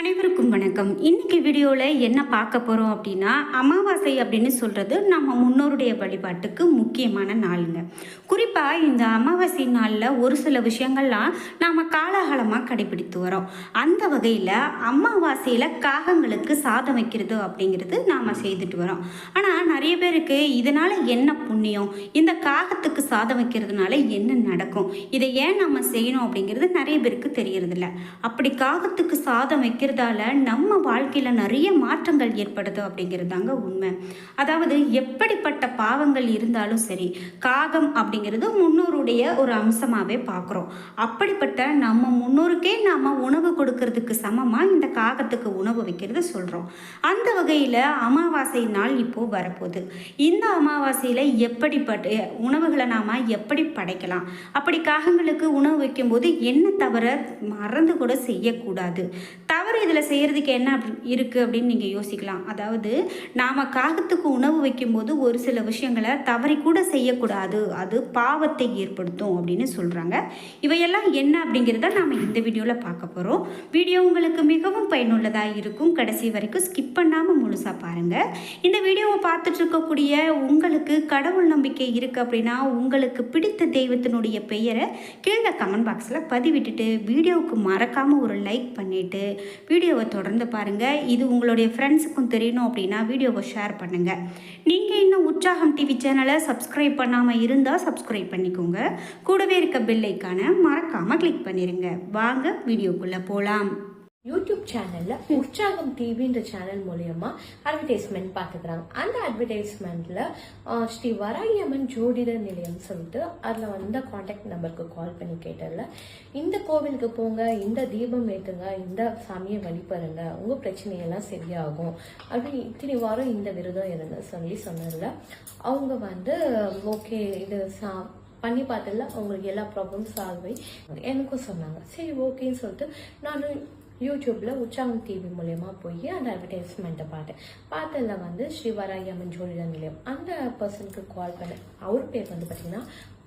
அனைவருக்கும் வணக்கம். இன்னைக்கு வீடியோவில் என்ன பார்க்க போகிறோம் அப்படின்னா அமாவாசை அப்படின்னு சொல்கிறது நம்ம முன்னோருடைய வழிபாட்டுக்கு முக்கியமான நாளுங்க. குறிப்பாக இந்த அமாவாசை நாளில் ஒரு சில விஷயங்கள்லாம் நாம் காலாகாலமாக கடைபிடித்து வரோம். அந்த வகையில் அமாவாசையில் காகங்களுக்கு சாதம் வைக்கிறது அப்படிங்கிறது நாம் செய்துட்டு வரோம். ஆனால் நிறைய பேருக்கு இதனால் என்ன புண்ணியம்? இந்த காகத்துக்கு சாதம் வைக்கிறதுனால என்ன நடக்கும்? இதை ஏன் நம்ம செய்யணும் அப்படிங்கிறது நிறைய பேருக்கு தெரியறதில்ல. அப்படி காகத்துக்கு சாதம் செய்கிறதால நம்ம வாழ்க்கையில் நிறைய மாற்றங்கள் ஏற்படுது அப்படிங்கிறது தாங்க உண்மை. அதாவது எப்படிப்பட்ட பாவங்கள் இருந்தாலும் சரி காகம் அப்படிங்கிறது முன்னோருடைய ஒரு அம்சமாகவே பார்க்குறோம். அப்படிப்பட்ட நம்ம முன்னோருக்கே நாம் உணவு கொடுக்கறதுக்கு சமமாக இந்த காகத்துக்கு உணவு வைக்கிறது சொல்கிறோம் அந்த வகையில் அமாவாசை நாள் இப்போது வரப்போகுது. இந்த அமாவாசையில் எப்படிப்பட்ட உணவுகளை நாம் எப்படி படைக்கலாம்? அப்படி காகங்களுக்கு உணவு வைக்கும்போது என்ன தவிர மறந்து கூட செய்யக்கூடாது. தவறு இதில் செய்கிறதுக்கு என்ன அப்படி- இருக்குது அப்படின்னு நீங்கள் யோசிக்கலாம். அதாவது நாம் காகத்துக்கு உணவு வைக்கும்போது ஒரு சில விஷயங்களை தவறி கூட செய்யக்கூடாது. அது பாவத்தை ஏற்படுத்தும் அப்படின்னு சொல்கிறாங்க இவையெல்லாம் என்ன அப்படிங்கிறத நாம் இந்த வீடியோவில் பார்க்க போகிறோம் வீடியோ உங்களுக்கு மிகவும் பயனுள்ளதாக இருக்கும். கடைசி வரைக்கும் ஸ்கிப் பண்ணாமல் முழுசாக பாருங்கள் இந்த வீடியோவை பார்த்துட்டு இருக்கக்கூடிய உங்களுக்கு கடவுள் நம்பிக்கை இருக்குது அப்படின்னா உங்களுக்கு பிடித்த தெய்வத்தினுடைய பெயரை கீழே கமெண்ட் பாக்ஸில் பதிவிட்டுட்டு வீடியோவுக்கு மறக்காமல் ஒரு லைக் பண்ணிவிட்டு வீடியோவை தொடர்ந்து பாருங்கள் இது உங்களுடைய ஃப்ரெண்ட்ஸுக்கும் தெரியணும் அப்படின்னா வீடியோவை ஷேர் பண்ணுங்கள் நீங்கள் இன்னும் உற்சாகம் டிவி சேனலை சப்ஸ்கிரைப் பண்ணாமல் இருந்தால் சப்ஸ்கிரைப் பண்ணிக்கோங்க. கூடவே இருக்க பில்லைக்கான மறக்காமல் கிளிக் பண்ணிடுங்க வாங்க வீடியோக்குள்ளே போகலாம் யூடியூப் சேனல்ல உற்சாகம் டிவின்ற சேனல் மூலயமா அட்வர்டைஸ்மெண்ட் பார்த்துக்கிறாங்க அந்த அட்வர்டைஸ்மெண்ட்ல ஸ்ரீ வராயம்மன் ஜோதிட நிலையம் சொல்லிட்டு அதுல வந்த காண்டாக்ட் நம்பருக்கு கால் பண்ணி கேட்டதுல இந்த கோவிலுக்கு போங்க இந்த தீபம் ஏத்துங்க இந்த சாமியை வழிபடுங்க உங்க பிரச்சனையெல்லாம் சரியாகும். அப்படின்னு இத்தனை வாரம் இந்த விரதம் இருங்க சொல்லி சொன்னதுல அவங்க வந்து ஓகே இது சா பண்ணி பார்த்ததுல அவங்களுக்கு எல்லா ப்ராப்ளம் சால்வ் ஆகி எனக்கும் சொன்னாங்க. சரி ஓகேன்னு சொல்லிட்டு நான் யூடியூப்பில் உற்சாகம் டிவி மூலயமா போய் அந்த அட்வர்டைஸ்மெண்ட்டை பார்த்தேன். பார்த்ததில் வந்து ஸ்ரீவராயம்மன் ஜோதிட நிலையம். அந்த பர்சனுக்கு கால் பண்ணேன். அவர் பேர் வந்து பார்த்தீங்கன்னா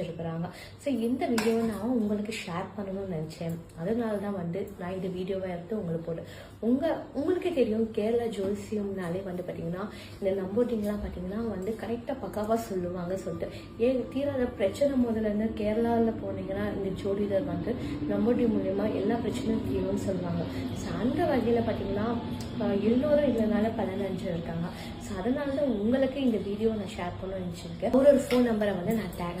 அடைஞ்சிருக்கிறாங்க ஸோ இந்த வீடியோவை நான் உங்களுக்கு ஷேர் பண்ணணும்னு நினச்சேன். அதனால தான் வந்து நான் இந்த வீடியோவை எடுத்து உங்களுக்கு போட்டேன் உங்கள் உங்களுக்கே தெரியும் கேரளா ஜோசியம்னாலே வந்து பார்த்தீங்கன்னா இந்த நம்போட்டிங்லாம் பார்த்தீங்கன்னா வந்து கரெக்டாக பக்காவாக சொல்லுவாங்க சொல்லிட்டு. ஏன் தீராத பிரச்சனை முதல்ல இருந்து கேரளாவில் போனீங்கன்னா இந்த ஜோதிடர் வந்து நம்போட்டி மூலயமா எல்லா பிரச்சனையும் தீரும்னு சொல்லுவாங்க. ஸோ அந்த வகையில் பார்த்தீங்கன்னா எல்லோரும் இதனால பலனஞ்சு இருக்காங்க. ஸோ அதனால தான் உங்களுக்கு இந்த வீடியோ நான் ஷேர் பண்ணணும்னு நினச்சிருக்கேன். ஒரு ஒரு ஃபோன் நம்பரை வந்து நான் டேக்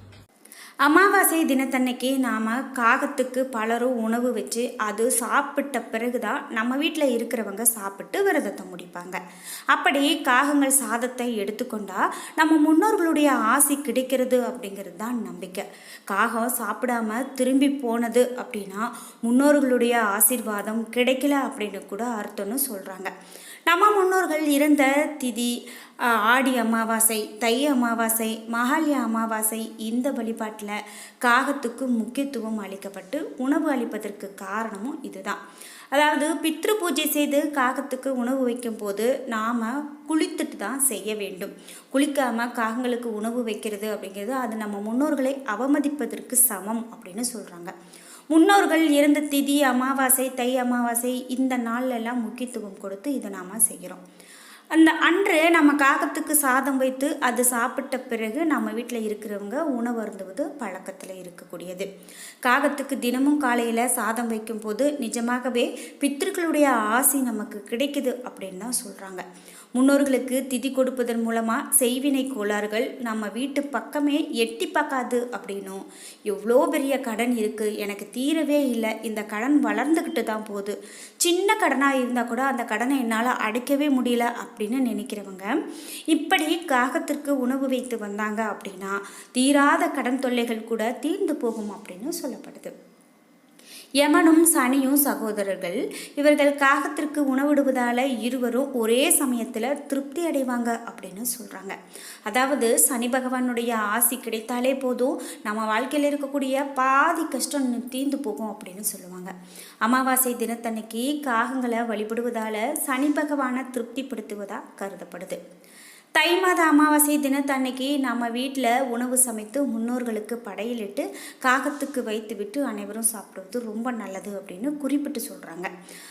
அமாவாசை தினத்தன்னைக்கு நாம் காகத்துக்கு பலரும் உணவு வச்சு அது சாப்பிட்ட பிறகு தான் நம்ம வீட்டில் இருக்கிறவங்க சாப்பிட்டு விரதத்தை முடிப்பாங்க. அப்படி காகங்கள் சாதத்தை எடுத்துக்கொண்டா நம்ம முன்னோர்களுடைய ஆசி கிடைக்கிறது அப்படிங்கிறது தான் நம்பிக்கை. காகம் சாப்பிடாம திரும்பி போனது அப்படின்னா முன்னோர்களுடைய ஆசீர்வாதம் கிடைக்கல அப்படின்னு கூட அர்த்தம்னு சொல்கிறாங்க நம்ம முன்னோர்கள் இருந்த திதி ஆடி அமாவாசை தை அமாவாசை மகாலய அமாவாசை இந்த வழிபாட்டில் காகத்துக்கு முக்கியத்துவம் அளிக்கப்பட்டு உணவு அளிப்பதற்கு காரணமும் இதுதான். அதாவது பித்ரு பூஜை செய்து காகத்துக்கு உணவு வைக்கும்போது நாம் குளித்துட்டு தான் செய்ய வேண்டும். குளிக்காமல் காகங்களுக்கு உணவு வைக்கிறது அப்படிங்கிறது அது நம்ம முன்னோர்களை அவமதிப்பதற்கு சமம் அப்படின்னு சொல்கிறாங்க முன்னோர்கள் இறந்த திதி அமாவாசை தை அமாவாசை இந்த நாள்லெல்லாம் முக்கியத்துவம் கொடுத்து இதை நாம் செய்கிறோம் அந்த அன்று நம்ம காகத்துக்கு சாதம் வைத்து அது சாப்பிட்ட பிறகு நம்ம வீட்டில் இருக்கிறவங்க உணவு அருந்துவது பழக்கத்தில் இருக்கக்கூடியது. காகத்துக்கு தினமும் காலையில் சாதம் வைக்கும்போது நிஜமாகவே பித்திருக்களுடைய ஆசி நமக்கு கிடைக்குது அப்படின்னு தான் சொல்கிறாங்க முன்னோர்களுக்கு திதி கொடுப்பதன் மூலமாக செய்வினை கோளாறுகள் நம்ம வீட்டு பக்கமே எட்டி பார்க்காது அப்படின்னும். எவ்வளோ பெரிய கடன் இருக்குது எனக்கு தீரவே இல்லை இந்த கடன் வளர்ந்துக்கிட்டு தான் போகுது. சின்ன கடனாக இருந்தால் கூட அந்த கடனை என்னால் அடைக்கவே முடியல அப்படின்னு நினைக்கிறவங்க இப்படி காகத்திற்கு உணவு வைத்து வந்தாங்க அப்படின்னா தீராத கடன் தொல்லைகள் கூட தீர்ந்து போகும் அப்படின்னு சொல்லப்படுது. யமனும் சனியும் சகோதரர்கள். இவர்கள் காகத்திற்கு உணவிடுவதால் இருவரும் ஒரே சமயத்தில் திருப்தி அடைவாங்க அப்படின்னு சொல்கிறாங்க அதாவது சனி பகவானுடைய ஆசி கிடைத்தாலே போதும். நம்ம வாழ்க்கையில் இருக்கக்கூடிய பாதி கஷ்டம் தீர்ந்து போகும் அப்படின்னு சொல்லுவாங்க. அமாவாசை தினத்தன்னைக்கு காகங்களை வழிபடுவதால் சனி பகவானை திருப்திப்படுத்துவதாக கருதப்படுது. தை மாத அமாவாசை தினத்தன்னைக்கு நம்ம வீட்டில் உணவு சமைத்து முன்னோர்களுக்கு படையலிட்டு காகத்துக்கு வைத்து விட்டு அனைவரும் சாப்பிடுவது ரொம்ப நல்லது அப்படின்னு குறிப்பிட்டு சொல்கிறாங்க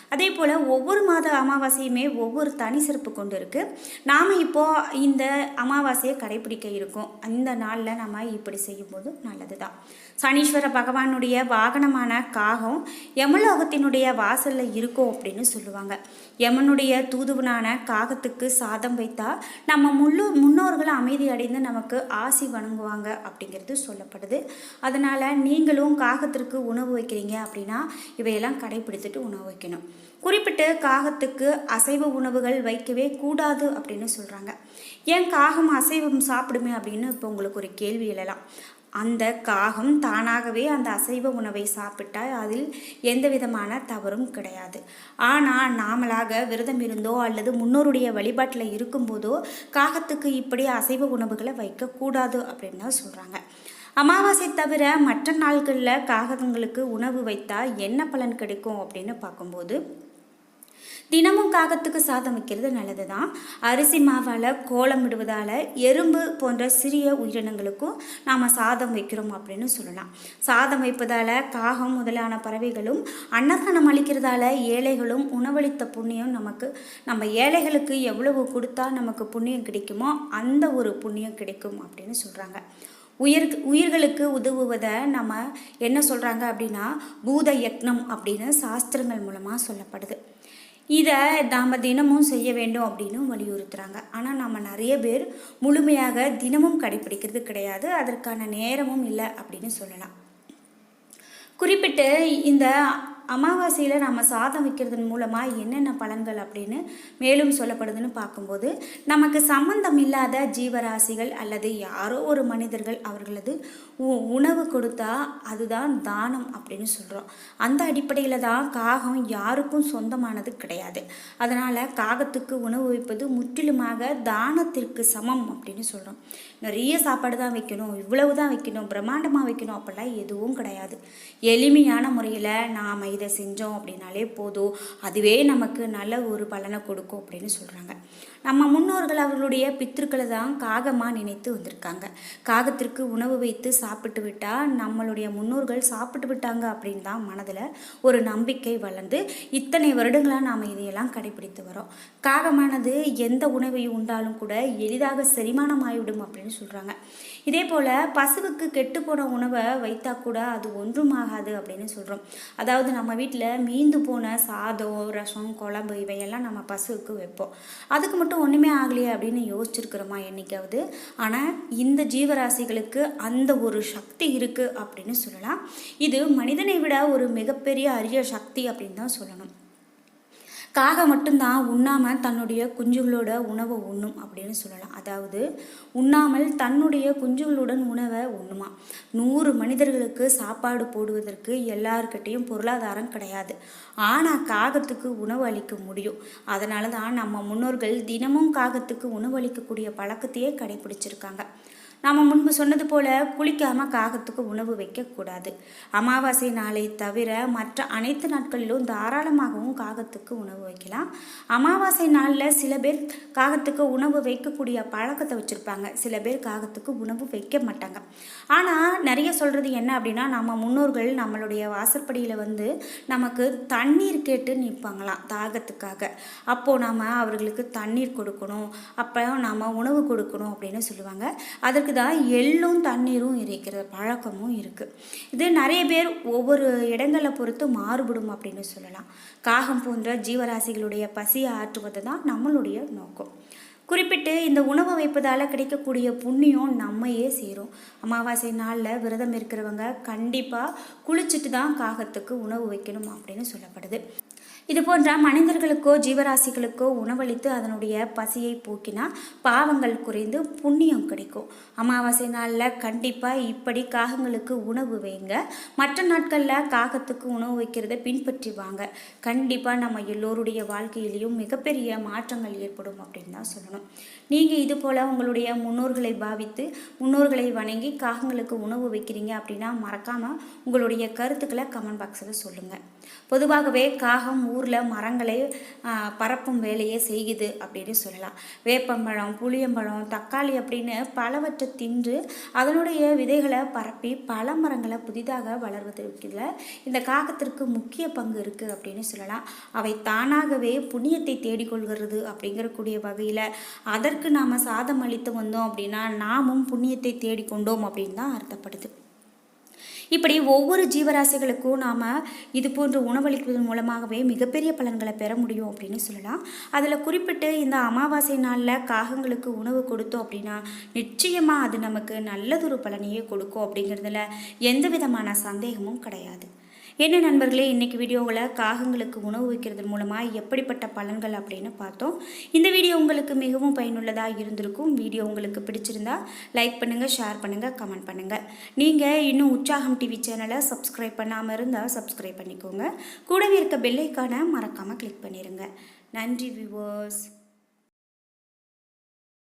அதே போல் ஒவ்வொரு மாத அமாவாசையுமே ஒவ்வொரு தனி சிறப்பு கொண்டு இருக்குது நாம் இப்போது இந்த அமாவாசையை கடைபிடிக்க இருக்கோம். அந்த நாளில் நம்ம இப்படி செய்யும்போது நல்லது தான் சனீஸ்வர பகவானுடைய வாகனமான காகம் யமலோகத்தினுடைய வாசலில் இருக்கும் அப்படின்னு சொல்லுவாங்க. யமனுடைய தூதுவனான காகத்துக்கு சாதம் வைத்தால் நம்ம முள்ளு முன்னோர்கள் அமைதி அடைந்து நமக்கு ஆசி வணங்குவாங்க அப்படிங்கிறது சொல்லப்படுது. அதனால் நீங்களும் காகத்திற்கு உணவு வைக்கிறீங்க அப்படின்னா இவையெல்லாம் கடைபிடித்துட்டு உணவு வைக்கணும். குறிப்பிட்டு காகத்துக்கு அசைவ உணவுகள் வைக்கவே கூடாது அப்படின்னு சொல்கிறாங்க ஏன் காகம் அசைவம் சாப்பிடுமே அப்படின்னு இப்போ உங்களுக்கு ஒரு கேள்வி எழலாம். அந்த காகம் தானாகவே அந்த அசைவ உணவை சாப்பிட்டால் அதில் எந்த விதமான தவறும் கிடையாது. ஆனால் நாமளாக விரதம் இருந்தோ அல்லது முன்னோருடைய வழிபாட்டில் இருக்கும்போதோ காகத்துக்கு இப்படி அசைவ உணவுகளை வைக்கக்கூடாது அப்படின்னு தான் சொல்கிறாங்க அமாவாசை தவிர மற்ற நாட்களில் காகங்களுக்கு உணவு வைத்தால் என்ன பலன் கிடைக்கும் அப்படின்னு பார்க்கும்போது தினமும் காகத்துக்கு சாதம் வைக்கிறது நல்லது தான் அரிசி மாவால் கோலம் விடுவதால் எறும்பு போன்ற சிறிய உயிரினங்களுக்கும் நாம் சாதம் வைக்கிறோம் அப்படின்னு சொல்லலாம். சாதம் வைப்பதால் காகம் முதலான பறவைகளும் அன்னதானம் அளிக்கிறதால ஏழைகளும் உணவளித்த புண்ணியம் நமக்கு நம்ம ஏழைகளுக்கு எவ்வளவு கொடுத்தா நமக்கு புண்ணியம் கிடைக்குமோ அந்த ஒரு புண்ணியம் கிடைக்கும் அப்படின்னு சொல்கிறாங்க உயிர் உயிர்களுக்கு உதவுவதை நம்ம என்ன சொல்கிறாங்க அப்படின்னா பூத யக்னம் அப்படின்னு சாஸ்திரங்கள் மூலமாக சொல்லப்படுது. இதை நாம் தினமும் செய்ய வேண்டும் அப்படின்னு வலியுறுத்துகிறாங்க ஆனால் நம்ம நிறைய பேர் முழுமையாக தினமும் கடைபிடிக்கிறது கிடையாது. அதற்கான நேரமும் இல்லை அப்படின்னு சொல்லலாம். குறிப்பிட்டு இந்த அமாவாசையில் நம்ம சாதம் வைக்கிறதன் மூலமாக என்னென்ன பலன்கள் அப்படின்னு மேலும் சொல்லப்படுதுன்னு பார்க்கும்போது நமக்கு சம்பந்தம் இல்லாத ஜீவராசிகள் அல்லது யாரோ ஒரு மனிதர்கள் அவர்களது உ- உணவு கொடுத்தா அதுதான் தானம் அப்படின்னு சொல்கிறோம் அந்த அடிப்படையில் தான் காகம் யாருக்கும் சொந்தமானது கிடையாது. அதனால் காகத்துக்கு உணவு வைப்பது முற்றிலுமாக தானத்திற்கு சமம் அப்படின்னு சொல்கிறோம் நிறைய சாப்பாடு தான் வைக்கணும் இவ்வளவு தான் வைக்கணும் பிரம்மாண்டமாக வைக்கணும் அப்படிலாம் எதுவும் கிடையாது. எளிமையான முறையில் நாம் இதை செஞ்சோம் அப்படின்னாலே போதும். அதுவே நமக்கு நல்ல ஒரு பலனை கொடுக்கும் அப்படின்னு சொல்கிறாங்க நம்ம முன்னோர்கள் அவர்களுடைய பித்திருக்களை தான் காகமாக நினைத்து வந்திருக்காங்க. காகத்திற்கு உணவு வைத்து சாப்பிட்டு விட்டால் நம்மளுடைய முன்னோர்கள் சாப்பிட்டு விட்டாங்க அப்படின்னு தான் மனதில் ஒரு நம்பிக்கை வளர்ந்து இத்தனை வருடங்களாக நாம் இதையெல்லாம் கடைபிடித்து வரோம் காகமானது எந்த உணவை உண்டாலும் கூட எளிதாக செரிமானம் ஆகிவிடும் அப்படின்னு சொல்கிறாங்க இதே போல் பசுவுக்கு கெட்டுப்போன உணவை வைத்தா கூட அது ஒன்றும் ஆகாது அப்படின்னு சொல்கிறோம் அதாவது நம்ம வீட்டில் மீந்து போன சாதம் ரசம் குழம்பு இவையெல்லாம் நம்ம பசுவுக்கு வைப்போம். அதுக்கு மட்டும் ஒன்றுமே ஆகலையே அப்படின்னு யோசிச்சிருக்கிறோமா என்னைக்காவது? ஆனால் இந்த ஜீவராசிகளுக்கு அந்த ஒரு சக்தி இருக்குது அப்படின்னு சொல்லலாம். இது மனிதனை விட ஒரு மிகப்பெரிய அரிய சக்தி அப்படின்னு தான் சொல்லணும். காகம் மட்டும்தான் உண்ணாமல் தன்னுடைய குஞ்சுகளோட உணவை உண்ணும் அப்படின்னு சொல்லலாம். அதாவது உண்ணாமல் தன்னுடைய குஞ்சுகளுடன் உணவை உண்ணுமா? நூறு மனிதர்களுக்கு சாப்பாடு போடுவதற்கு எல்லார்கிட்டேயும் பொருளாதாரம் கிடையாது. ஆனால் காகத்துக்கு உணவு அளிக்க முடியும். அதனால தான் நம்ம முன்னோர்கள் தினமும் காகத்துக்கு உணவு அளிக்கக்கூடிய பழக்கத்தையே கடைபிடிச்சிருக்காங்க நாம் முன்பு சொன்னது போல குளிக்காமல் காகத்துக்கு உணவு வைக்கக்கூடாது அமாவாசை நாளை தவிர மற்ற அனைத்து நாட்களிலும் தாராளமாகவும் காகத்துக்கு உணவு வைக்கலாம். அமாவாசை நாளில் சில பேர் காகத்துக்கு உணவு வைக்கக்கூடிய பழக்கத்தை வச்சுருப்பாங்க. சில பேர் காகத்துக்கு உணவு வைக்க மாட்டாங்க. ஆனால் நிறைய சொல்கிறது என்ன அப்படின்னா நம்ம முன்னோர்கள் நம்மளுடைய வாசற்படியில் வந்து நமக்கு தண்ணீர் கேட்டு நிற்பாங்களாம் தாகத்துக்காக. அப்போது நாம் அவர்களுக்கு தண்ணீர் கொடுக்கணும். அப்போ நாம் உணவு கொடுக்கணும் அப்படின்னு சொல்லுவாங்க. அதற்கு தான் எள்ளும் தண்ணீரும் இருக்கிற பழக்கமும் இருக்குது இது நிறைய பேர் ஒவ்வொரு இடங்களை பொறுத்து மாறுபடும் அப்படின்னு சொல்லலாம். காகம் போன்ற ஜீவராசிகளுடைய பசியை ஆற்றுவது தான் நம்மளுடைய நோக்கம். குறிப்பிட்டு இந்த உணவை வைப்பதால் கிடைக்கக்கூடிய புண்ணியம் நம்மையே சேரும். அமாவாசை நாளில் விரதம் இருக்கிறவங்க கண்டிப்பாக குளிச்சுட்டு தான் காகத்துக்கு உணவு வைக்கணும் அப்படின்னு சொல்லப்படுது. இது போன்ற மனிதர்களுக்கோ ஜீவராசிகளுக்கோ உணவளித்து அதனுடைய பசியை போக்கினால் பாவங்கள் குறைந்து புண்ணியம் கிடைக்கும். அமாவாசை நாளில் கண்டிப்பாக இப்படி காகங்களுக்கு உணவு வைங்க. மற்ற நாட்களில் காகத்துக்கு உணவு வைக்கிறத பின்பற்றி வாங்க கண்டிப்பாக நம்ம எல்லோருடைய வாழ்க்கையிலையும் மிகப்பெரிய மாற்றங்கள் ஏற்படும் அப்படின்னு தான் சொல்லணும். நீங்கள் இது போல் உங்களுடைய முன்னோர்களை பாவித்து முன்னோர்களை வணங்கி காகங்களுக்கு உணவு வைக்கிறீங்க அப்படின்னா மறக்காமல் உங்களுடைய கருத்துக்களை கமெண்ட் பாக்ஸில் சொல்லுங்கள் பொதுவாகவே காகம் ஊரில் மரங்களை பரப்பும் வேலையை செய்யுது அப்படின்னு சொல்லலாம். வேப்பம்பழம் புளியம்பழம் தக்காளி அப்படின்னு பலவற்றை தின்று அதனுடைய விதைகளை பரப்பி பல மரங்களை புதிதாக வளர்வதற்குல இந்த காகத்திற்கு முக்கிய பங்கு இருக்குது அப்படின்னு சொல்லலாம். அவை தானாகவே புண்ணியத்தை தேடிக்கொள்கிறது அப்படிங்கிறக்கூடிய வகையில் அதற்கு நாம் சாதம் அளித்து வந்தோம் அப்படின்னா நாமும் புண்ணியத்தை தேடிக்கொண்டோம் அப்படின்னு தான் அர்த்தப்படுது. இப்படி ஒவ்வொரு ஜீவராசிகளுக்கும் நாம் இது போன்ற உணவளிப்பதன் மூலமாகவே மிகப்பெரிய பலன்களை பெற முடியும் அப்படின்னு சொல்லலாம். அதில் குறிப்பிட்டு இந்த அமாவாசை நாளில் காகங்களுக்கு உணவு கொடுத்தோம் அப்படின்னா நிச்சயமாக அது நமக்கு நல்லதொரு பலனையே கொடுக்கும் அப்படிங்கிறதுல எந்த விதமான சந்தேகமும் கிடையாது. என்ன நண்பர்களே இன்றைக்கி வீடியோவில் காகங்களுக்கு உணவு வைக்கிறது மூலமாக எப்படிப்பட்ட பலன்கள் அப்படின்னு பார்த்தோம். இந்த வீடியோ உங்களுக்கு மிகவும் பயனுள்ளதாக இருந்திருக்கும். வீடியோ உங்களுக்கு பிடிச்சிருந்தா லைக் பண்ணுங்கள் ஷேர் பண்ணுங்கள் கமெண்ட் பண்ணுங்கள் நீங்கள் இன்னும் உற்சாகம் டிவி சேனலை சப்ஸ்கிரைப் பண்ணாமல் இருந்தால் சப்ஸ்கிரைப் பண்ணிக்கோங்க. கூடவே இருக்க பெல்லைக்கான மறக்காமல் கிளிக் பண்ணிடுங்க நன்றி வியூவர்ஸ்